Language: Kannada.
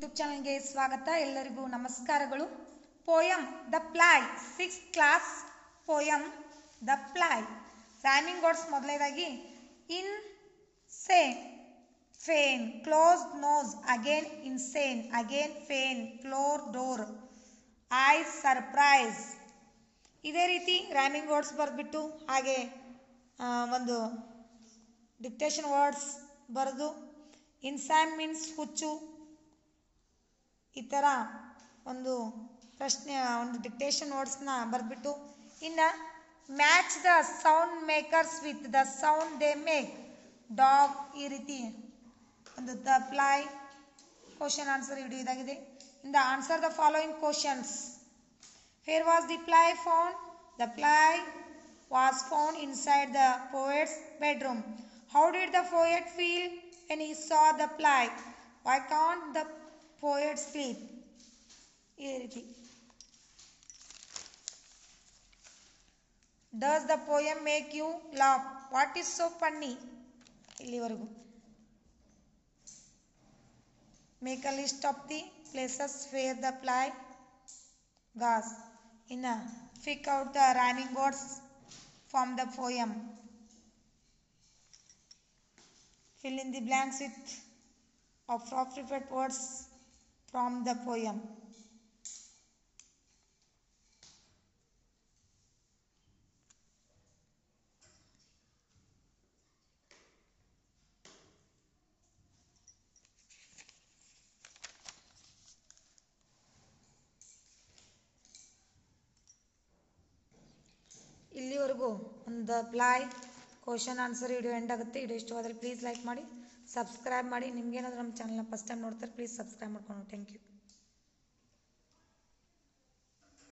ಯೂಟ್ಯೂಬ್ ಚಾನಲ್ಗೆ ಸ್ವಾಗತ. ಎಲ್ಲರಿಗೂ ನಮಸ್ಕಾರಗಳು. Poem the fly. Six class poem the fly. Rhyming words ಮೊದಲನೇದಾಗಿ insane. Pane. Close nose. Again insane again pane. Floor door. I surprise. ಇದೇ ರೀತಿ ರೈಮಿಂಗ್ ವರ್ಡ್ಸ್ ಬರೆದ್ಬಿಟ್ಟು ಹಾಗೆ ಒಂದು ಡಿಕ್ಟೇಷನ್ ವರ್ಡ್ಸ್ ಬರೆದು ಇನ್ಸ್ಯಾಮ್ ಮೀನ್ಸ್ ಹುಚ್ಚು. ಈ ಥರ ಒಂದು ಪ್ರಶ್ನೆ, ಒಂದು ಡಿಕ್ಟೇಷನ್ ನೋಡ್ಸ್ನ ಬರೆದ್ಬಿಟ್ಟು, ಇನ್ನು match the sound makers with the sound they make dog ಈ ರೀತಿ ಒಂದು ದ ಪ್ಲಾಯ್ ಕ್ವಶನ್ ಆನ್ಸರ್ ಇಡೀ ಇದಾಗಿದೆ. In the answer the following questions where was the fly found the fly was found inside the poet's bedroom how did the poet feel when he saw the fly why can't the poet sleep? ಈ ರೀತಿ does the poem make you laugh what is so funny ಇಲ್ಲಿವರೆಗೂ make a list of the places where the ply gas in a pick out the rhyming words from the poem fill in the blanks with of appropriate words from the poem ಇಲ್ಲಿವರೆಗೂ ಒಂದು ಪ್ಲಾಯ್ question answer video end ಆಗುತ್ತೆ. ವಿಡಿಯೋ ಇಷ್ಟವಾದರೆ ಪ್ಲೀಸ್ ಲೈಕ್ ಮಾಡಿ ಸಬ್ಸ್ಕ್ರೈಬ್ ಮಾಡಿ. ನಿಮಗೇನಾದರೂ ನಮ್ಮ ಚಾನಲ್ನ ಫಸ್ಟ್ ಟೈಮ್ ನೋಡ್ತಾರೆ ಪ್ಲೀಸ್ ಸಬ್ಸ್ಕ್ರೈಬ್ ಮಾಡ್ಕೊಂಡು ಥ್ಯಾಂಕ್ ಯು